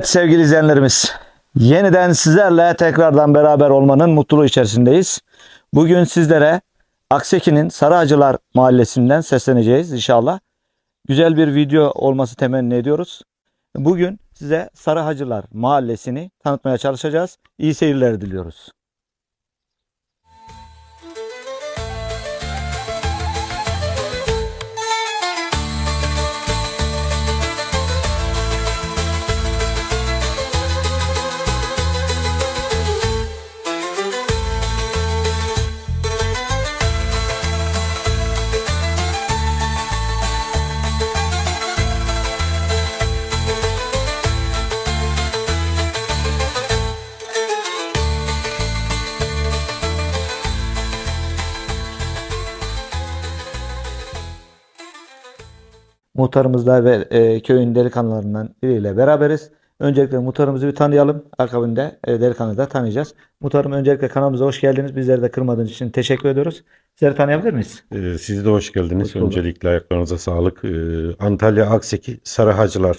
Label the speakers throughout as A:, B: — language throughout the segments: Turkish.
A: Evet sevgili izleyenlerimiz. Yeniden sizlerle tekrardan beraber olmanın mutluluğu içerisindeyiz. Bugün sizlere Akseki'nin Sarıhacılar Mahallesi'nden sesleneceğiz inşallah. Güzel bir video olması temenni ediyoruz. Bugün size Sarıhacılar Mahallesi'ni tanıtmaya çalışacağız. İyi seyirler diliyoruz. Muhtarımızla ve e, köyün delikanlılarından biriyle beraberiz. Öncelikle muhtarımızı bir tanıyalım. Akabinde e, delikanlıyı da tanıyacağız. Muhtarım öncelikle kanalımıza hoş geldiniz. Bizleri de kırmadığınız için teşekkür ediyoruz. Sizleri tanıyabilir miyiz?
B: Ee, Siz de hoş geldiniz.
A: Hoş bulduk.
B: Öncelikle ayaklarınıza sağlık. Ee, Antalya Akseki Sarıhacılar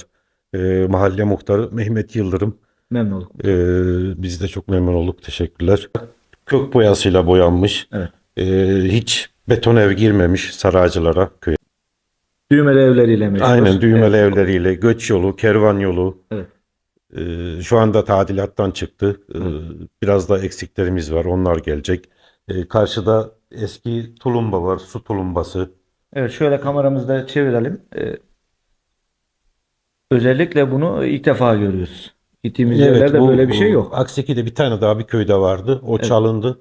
B: e, Mahalle Muhtarı Mehmet Yıldırım.
A: Memnun olduk.
B: Ee, Biz de çok memnun olduk. Teşekkürler. Kök boyasıyla boyanmış.
A: Evet.
B: Ee, Hiç beton ev girmemiş Sarıhacılara köye.
A: Düğmeli evleriyle mi?
B: Aynen düğmeli
A: Evet.
B: evleriyle, göç yolu, kervan yolu.
A: Evet.
B: Ee, Şu anda tadilattan çıktı. Ee, Biraz da eksiklerimiz var. Onlar gelecek. Ee, Karşıda eski tulumba var. Su tulumbası.
A: Evet şöyle kameramızı da çevirelim. Ee, özellikle bunu ilk defa görüyoruz. Gittiğimiz yerlerde
B: bu-
A: böyle bir şey yok.
B: Akseki'de bir tane daha bir köyde vardı. O
A: Evet.
B: çalındı.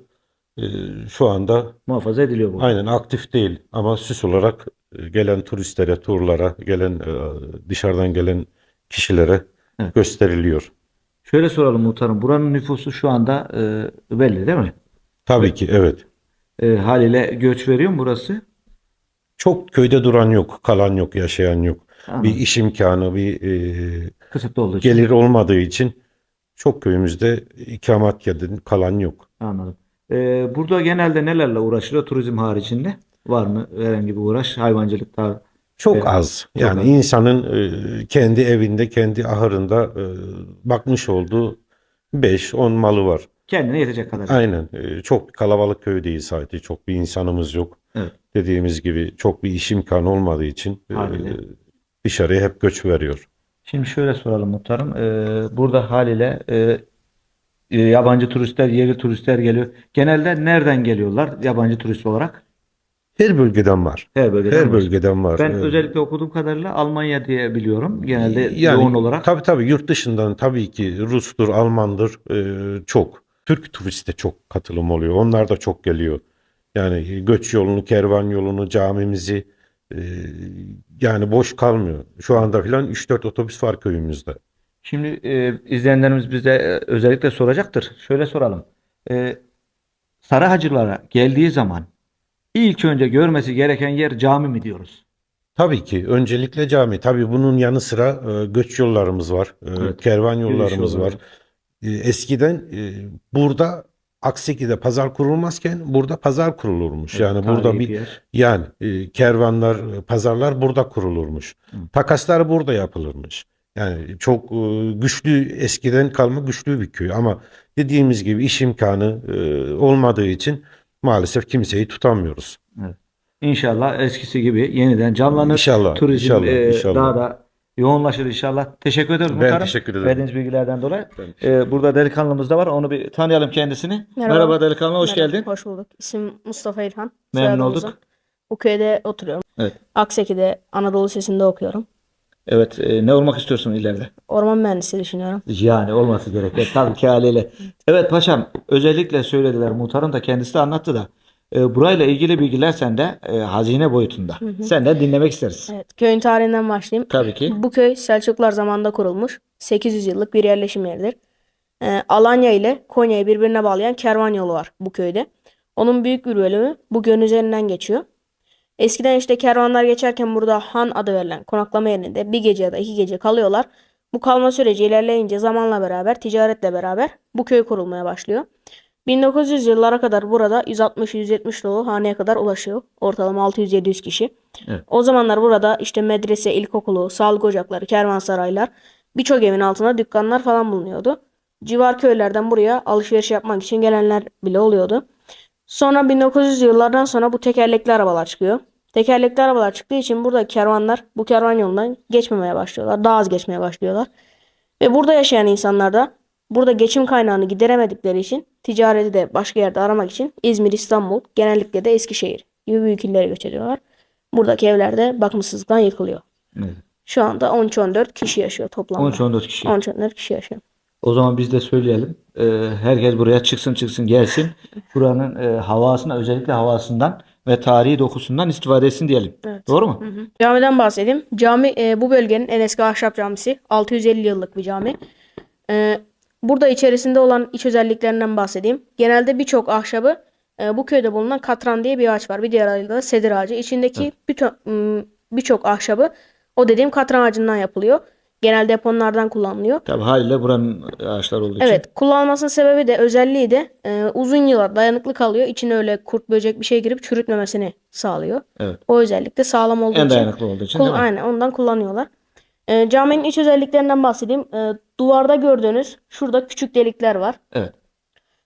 B: Ee, şu anda
A: Muhafaza ediliyor bu.
B: aynen aktif değil ama süs olarak gelen turistlere, turlara, gelen e, dışarıdan gelen kişilere
A: Evet.
B: gösteriliyor.
A: Şöyle soralım muhtarım. Buranın nüfusu şu anda e, belli değil mi?
B: Tabii ki evet.
A: E, haliyle göç veriyor mu burası?
B: Çok köyde duran yok, kalan yok, yaşayan yok.
A: Anladım.
B: Bir iş imkanı, bir e,
A: Kısıtlı olduğu için.
B: gelir olmadığı için çok köyümüzde ikamet kalan yok.
A: Anladım. E, burada genelde nelerle uğraşılıyor turizm haricinde? Var mı herhangi bir uğraş? Hayvancılık da
B: Çok
A: Evet,
B: az.
A: çok
B: Yani
A: az.
B: insanın e, kendi evinde, kendi ahırında e, bakmış olduğu 5-10 malı var.
A: kendine yetecek kadar.
B: Aynen. E, çok bir kalabalık köy değil sadece. Çok bir insanımız yok.
A: Evet.
B: Dediğimiz gibi çok bir iş imkanı olmadığı için e,
A: Haliyle.
B: dışarıya hep göç veriyor.
A: Şimdi şöyle soralım muhtarım. E, burada haliyle e, e, yabancı turistler, yerli turistler geliyor. Genelde nereden geliyorlar yabancı turist olarak?
B: Her bölgeden var.
A: Her bölgeden
B: Her
A: var.
B: bölgeden var.
A: Ben
B: E,
A: özellikle okuduğum kadarıyla Almanya diye biliyorum. Genelde
B: yani
A: yoğun olarak.
B: tabii tabii yurt dışından tabii ki Rus'tur, Alman'dır e, çok. Türk turiste çok katılım oluyor. Onlar da çok geliyor. Yani göç yolunu, kervan yolunu, camimizi e, yani boş kalmıyor. Şu anda filan 3-4 otobüs var köyümüzde.
A: Şimdi e, izleyenlerimiz bize e, özellikle soracaktır. Şöyle soralım. E, Sarıhacılara geldiği zaman ilk önce görmesi gereken yer cami mi diyoruz?
B: Tabii ki öncelikle cami. Tabii bunun yanı sıra e, göç yollarımız var. e,
A: Evet.
B: Kervan yollarımız
A: yolları.
B: var. E, eskiden e, burada Akseki'de pazar kurulmazken burada pazar kurulurmuş. Yani burada
A: Tarihi
B: bir
A: yer.
B: Yani e, kervanlar, e, pazarlar burada kurulurmuş.
A: Hı.
B: Takaslar burada yapılırmış. Yani çok e, güçlü, eskiden kalma güçlü bir köy ama dediğimiz gibi iş imkanı e, olmadığı için maalesef kimseyi tutamıyoruz.
A: İnşallah eskisi gibi yeniden canlanır.
B: İnşallah,
A: Turizm
B: inşallah,
A: e,
B: inşallah.
A: daha da yoğunlaşır inşallah. Teşekkür ederim
B: Ben
A: muhtarım.
B: teşekkür ederim.
A: Verdiğiniz bilgilerden dolayı.
B: Ben
A: E, burada delikanlımız da var. Onu bir tanıyalım kendisini.
C: Merhaba.
A: Merhaba delikanlı, hoş
C: Merhaba,
A: geldin.
C: Hoş bulduk. İsim Mustafa İlhan.
A: Memnun
C: Soyadım
A: olduk.
C: Uzun. Bu köyde oturuyorum.
A: Evet.
C: Akseki'de Anadolu Lisesi'nde okuyorum.
A: Evet, e, ne olmak istiyorsun ileride?
C: Orman mühendisi düşünüyorum.
A: Yani olması gerekir. Tabii ki haliyle. Evet paşam özellikle söylediler muhtarın da kendisi de anlattı da. E, burayla ilgili bilgiler sende e, hazine boyutunda. Senden dinlemek isteriz.
C: Evet. Köyün tarihinden başlayayım.
A: Tabii ki.
C: Bu köy Selçuklular zamanında kurulmuş. 800 yıllık bir yerleşim yeridir. Ee, Alanya ile Konya'yı birbirine bağlayan kervan yolu var bu köyde. Onun büyük bir bölümü bu gölün üzerinden geçiyor. Eskiden işte kervanlar geçerken burada Han adı verilen konaklama yerinde bir gece ya da iki gece kalıyorlar. Bu kalma süreci ilerleyince zamanla beraber, ticaretle beraber bu köy kurulmaya başlıyor. 1900 yıllara kadar burada 160-170 dolu haneye kadar ulaşıyor. Ortalama 600-700 kişi.
A: Evet.
C: O zamanlar burada işte medrese, ilkokulu, sağlık ocakları, kervansaraylar Birçok evin altında dükkanlar falan bulunuyordu. Civar köylerden buraya alışveriş yapmak için gelenler bile oluyordu. Sonra 1900 yıllardan sonra bu tekerlekli arabalar çıkıyor. Tekerlekli arabalar çıktığı için burada kervanlar bu kervan yolundan geçmemeye başlıyorlar. Daha az geçmeye başlıyorlar. Ve burada yaşayan insanlar da burada geçim kaynağını gideremedikleri için ticareti de başka yerde aramak için İzmir, İstanbul, genellikle de Eskişehir gibi büyük illere göç ediyorlar. Buradaki evler de bakımsızlıktan yıkılıyor.
A: Evet.
C: Şu anda 13-14 kişi yaşıyor toplamda.
A: 13-14 kişi.
C: 13-14 kişi yaşıyor.
A: O zaman biz de söyleyelim. Ee, herkes buraya çıksın çıksın gelsin. Buranın e, havasına özellikle havasından ve tarihi dokusundan istifade etsin diyelim.
C: Evet.
A: Doğru mu?
C: Camiden bahsedeyim. Cami e, bu bölgenin en eski ahşap camisi. 650 yıllık bir cami. E, burada içerisinde olan iç özelliklerinden bahsedeyim. Genelde birçok ahşabı e, bu köyde bulunan katran diye bir ağaç var. Bir diğer adı da sedir ağacı. İçindeki bütün birçok ahşabı o dediğim katran ağacından yapılıyor. Genelde hep onlardan kullanılıyor.
A: Tabii haliyle buranın ağaçlar olduğu için.
C: Evet, kullanılmasının sebebi de özelliği de e, uzun yıllar dayanıklı kalıyor. İçine öyle kurt böcek bir şey girip çürütmemesini sağlıyor.
A: Evet.
C: O özellik de sağlam olduğu
A: En
C: için
A: dayanıklı olduğu için değil mi?
C: aynen ondan kullanıyorlar. Ee, caminin iç özelliklerinden bahsedeyim. Ee, duvarda gördüğünüz şurada küçük delikler var.
A: Evet.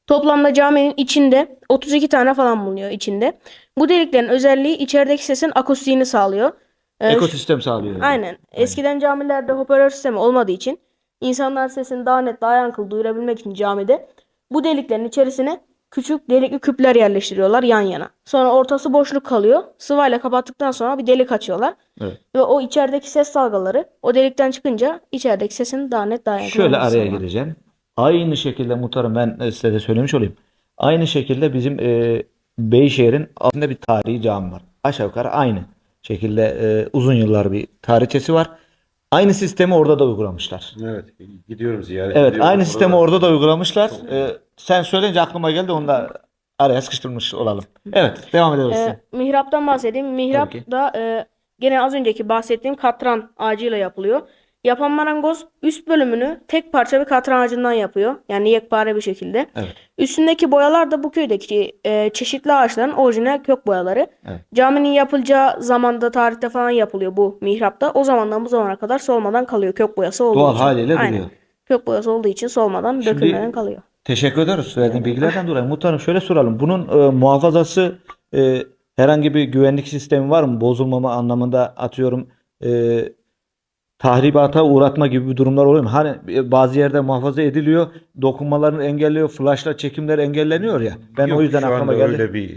C: Toplamda caminin içinde 32 tane falan bulunuyor içinde. Bu deliklerin özelliği içerideki sesin akustiğini sağlıyor. Ee,
A: Ekosistem sağlıyor. yani.
C: Aynen. Eskiden camilerde hoparlör sistemi olmadığı için insanlar sesini daha net, daha yankılı duyurabilmek için camide bu deliklerin içerisine küçük delikli küpler yerleştiriyorlar yan yana. Sonra ortası boşluk kalıyor. Sıvayla kapattıktan sonra bir delik açıyorlar.
A: Evet.
C: Ve o içerideki ses dalgaları o delikten çıkınca içerideki sesin daha net, daha yankılı
A: Şöyle araya gireceğim. Aynı şekilde muhtarım ben e, size de söylemiş olayım. Aynı şekilde bizim e, Beyşehir'in altında bir tarihi cami var. Aşağı yukarı aynı şekilde e, uzun yıllar bir tarihçesi var. Aynı sistemi orada da uygulamışlar.
B: Evet, gidiyorum ziyaret
A: Evet,
B: ediyorum.
A: aynı sistemi
B: Orada-
A: da uygulamışlar. E, sen söyleyince aklıma geldi onu da araya sıkıştırmış olalım. Evet, devam ediyoruz.
C: Ee, mihraptan bahsedeyim. Mihrap da e, gene az önceki bahsettiğim katran ağacıyla yapılıyor. Yapan marangoz üst bölümünü tek parça bir katran ağacından yapıyor. Yani yekpare bir şekilde.
A: Evet.
C: Üstündeki boyalar da bu köydeki e, çeşitli ağaçların orijinal kök boyaları.
A: Evet.
C: Caminin yapılacağı zamanda tarihte falan yapılıyor bu mihrapta. O zamandan bu zamana kadar solmadan kalıyor kök boyası olduğu
A: Doğal
C: için.
A: haliyle
C: Aynen.
A: duruyor.
C: Kök boyası olduğu için solmadan
A: Şimdi-
C: dökülmeden kalıyor.
A: Teşekkür ederiz verdiğin bilgilerden dolayı. Muhtarım şöyle soralım. Bunun e, muhafazası e, herhangi bir güvenlik sistemi var mı? Bozulmama anlamında atıyorum e, tahribata uğratma gibi bir durumlar oluyor? Hani e, bazı yerde muhafaza ediliyor, dokunmalarını engelliyor, flashla çekimler engelleniyor ya. Ben
B: Yok,
A: o yüzden aklıma geldi.
B: öyle bir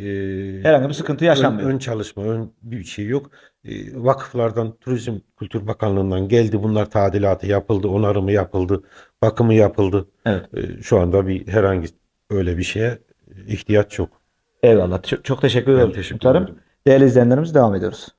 B: e,
A: Herhangi bir sıkıntı
B: ön,
A: yaşanmıyor.
B: ön çalışma, ön bir şey yok. E, vakıflardan, Turizm Kültür Bakanlığı'ndan geldi. Bunlar tadilatı yapıldı, onarımı yapıldı, bakımı yapıldı.
A: Evet.
B: E, şu anda bir herhangi öyle bir şeye ihtiyaç yok.
A: Eyvallah. Çok, çok teşekkür ederim
B: teşekkür ederim.
A: Değerli izleyenlerimiz devam ediyoruz.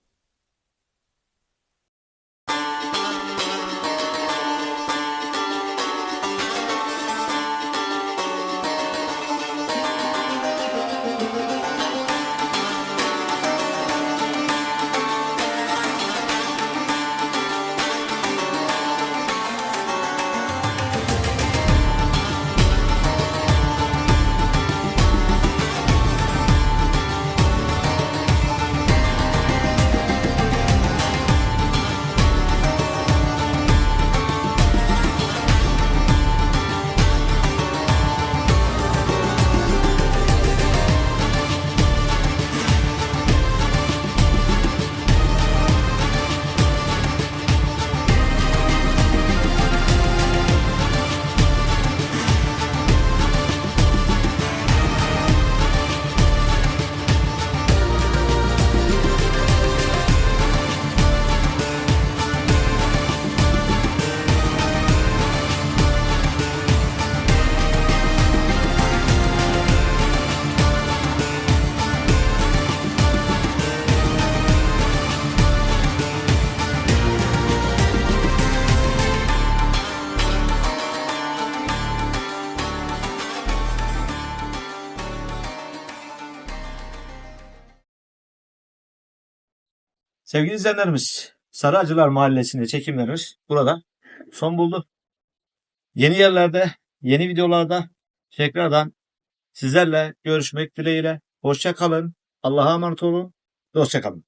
A: Sevgili izleyenlerimiz, Sarıacılar Mahallesi'nde çekimlerimiz burada son buldu. Yeni yerlerde, yeni videolarda tekrardan sizlerle görüşmek dileğiyle. Hoşça kalın. Allah'a emanet olun. Dostça kalın.